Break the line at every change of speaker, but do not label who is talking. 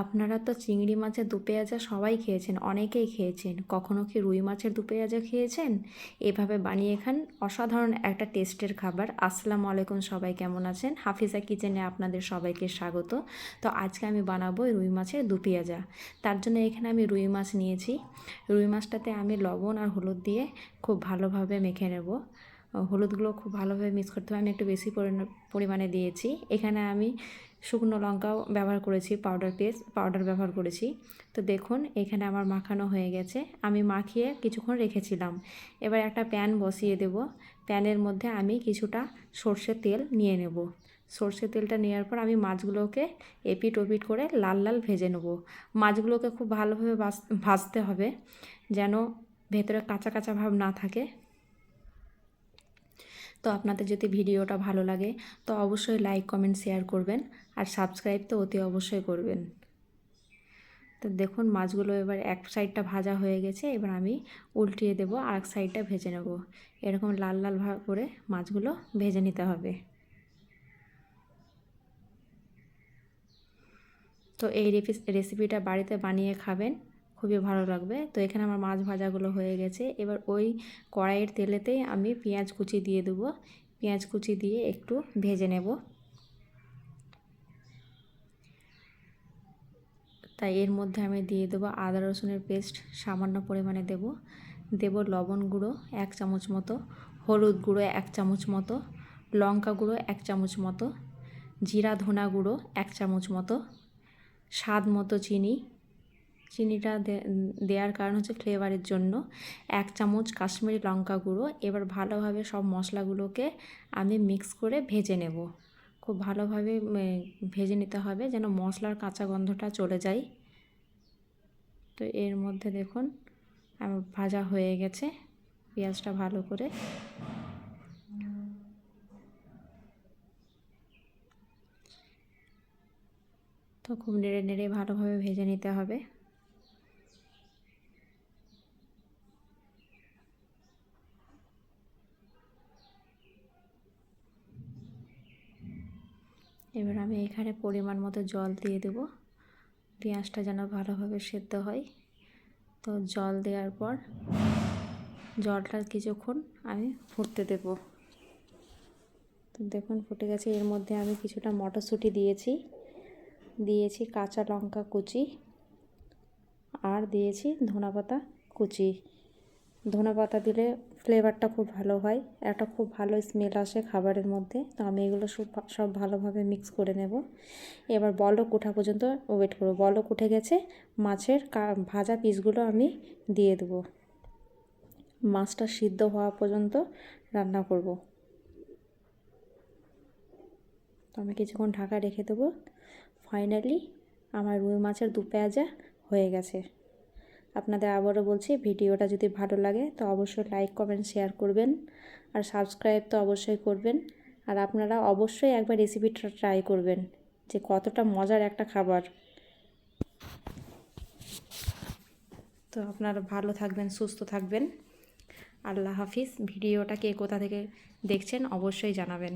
আপনারা তো চিংড়ি মাছের দু পেঁয়াজা সবাই খেয়েছেন, অনেকেই খেয়েছেন। কখনো কি রুই মাছের দু পেঁয়াজা খেয়েছেন? এভাবে বানিয়ে খান অসাধারণ একটা টেস্টের খাবার। আসসালামু আলাইকুম সবাই, কেমন আছেন? হাফিজা কিচেনে আপনাদের সবাইকে স্বাগত। তো আজকে আমি বানাবো রুই মাছের দু পেঁয়াজা। তার জন্য এখানে আমি রুই মাছ নিয়েছি। রুই মাছটাতে আমি লবণ আর হলুদ দিয়ে খুব ভালোভাবে মেখে নেব। হলুদগুলো খুব ভালোভাবে মিক্স করতে হবে। আমি একটু বেশি পরিমাণে দিয়েছি। এখানে আমি শুকনো লঙ্কাও ব্যবহার করেছি পাউডার পেস্ট পাউডার ব্যবহার করেছি। তো দেখুন, এখানে আমার মাখানো হয়ে গেছে। আমি মাখিয়ে কিছুক্ষণ রেখেছিলাম। এবার একটা প্যান বসিয়ে দেব। প্যানের মধ্যে আমি কিছুটা সর্ষের তেল নিয়ে নেব। সর্ষের তেলটা নেওয়ার পর আমি মাছগুলোকে এপিট ওপিট করে লাল লাল ভেজে নেব। মাছগুলোকে খুব ভালোভাবে ভাজ- ভাজতে হবে, যেন ভেতরে কাঁচা কাঁচা ভাব না থাকে। তো আপনাদের যদি ভিডিওটা ভালো লাগে, তো অবশ্যই লাইক কমেন্ট শেয়ার করবেন আর সাবস্ক্রাইব তো অতি অবশ্যই করবেন। তো দেখুন মাছগুলো এবার এক সাইডটা ভাজা হয়ে গেছে, এবার আমি উল্টিয়ে দেবো আর এক সাইডটা ভেজে নেব। এরকম লাল লাল করে মাছগুলো ভেজে নিতে হবে। তো এই রেসিপিটা বাড়িতে বানিয়ে খাবেন। খুবই ভালো লাগবে। তো এখানে আমার মাছ ভাজাগুলো হয়ে গেছে। এবার ওই কড়াইয়ের তেলেতেই আমি পেঁয়াজ কুচি দিয়ে দেবো। পেঁয়াজ কুচি দিয়ে একটু ভেজে নেব। তাই এর মধ্যে আমি দিয়ে দেবো আদা, রসুনের পেস্ট সামান্য পরিমাণে দেব। দেব লবণ গুঁড়ো এক চামচ মতো, হলুদ গুঁড়ো এক চামচ মতো, লঙ্কা গুঁড়ো এক চামচ মতো, জিরা ধনা গুঁড়ো এক চামচ মতো, স্বাদ মতো চিনি চিনিটা দেওয়ার কারণ হচ্ছে ফ্লেভারের জন্য। এক চামচ কাশ্মীরি লঙ্কা গুঁড়ো। এবার ভালোভাবে সব মশলাগুলোকে আমি মিক্স করে ভেজে নেব। খুব ভালোভাবে ভেজে নিতে হবে যেন মশলার কাঁচা গন্ধটা চলে যায়। তো এর মধ্যে দেখুন, আমার ভাজা হয়ে গেছে। পেঁয়াজটা ভালো করে তো খুব নেড়ে নেড়ে ভালোভাবে ভেজে নিতে হবে। এবার আমি এখানে পরিমাণ মতো জল দিয়ে দেব। পেঁয়াজটা যেন ভালোভাবে সেদ্ধ হয়। তো জল দেওয়ার পর জলটা কিছুক্ষণ আমি ফুটতে দেব। তো দেখুন, ফুটে গেছে। এর মধ্যে আমি কিছুটা মটরশুঁটি দিয়েছি। দিয়েছি কাঁচা লঙ্কা কুচি আর দিয়েছি ধনেপাতা কুচি। ধনেপাতা দিলে ফ্লেভারটা খুব ভালো হয়। একটা খুব ভালো স্মেল আসে খাবারের মধ্যে। তো আমি এগুলো সব সব ভালোভাবে মিক্স করে নেব। এবার বলক ওঠা পর্যন্ত ওয়েট করব। বলক উঠে গেছে। মাছের ভাজা পিসগুলো আমি দিয়ে দেবো। মাছটা সিদ্ধ হওয়া পর্যন্ত রান্না করব। তো আমি কিছুক্ষণ ঢাকা রেখে দেবো। ফাইনালি আমার রুই মাছের দু পেঁয়াজা হয়ে গেছে। আপনাদের আবারও বলছি, ভিডিওটা যদি ভালো লাগে তো অবশ্যই লাইক, কমেন্ট, শেয়ার করবেন আর সাবস্ক্রাইব তো অবশ্যই করবেন। আর আপনারা অবশ্যই একবার রেসিপিটা ট্রাই করবেন যে কতটা মজার একটা খাবার। তো আপনারা ভালো থাকবেন, সুস্থ থাকবেন। আল্লাহ হাফিজ। ভিডিওটা কে কোথা থেকে দেখছেন অবশ্যই জানাবেন।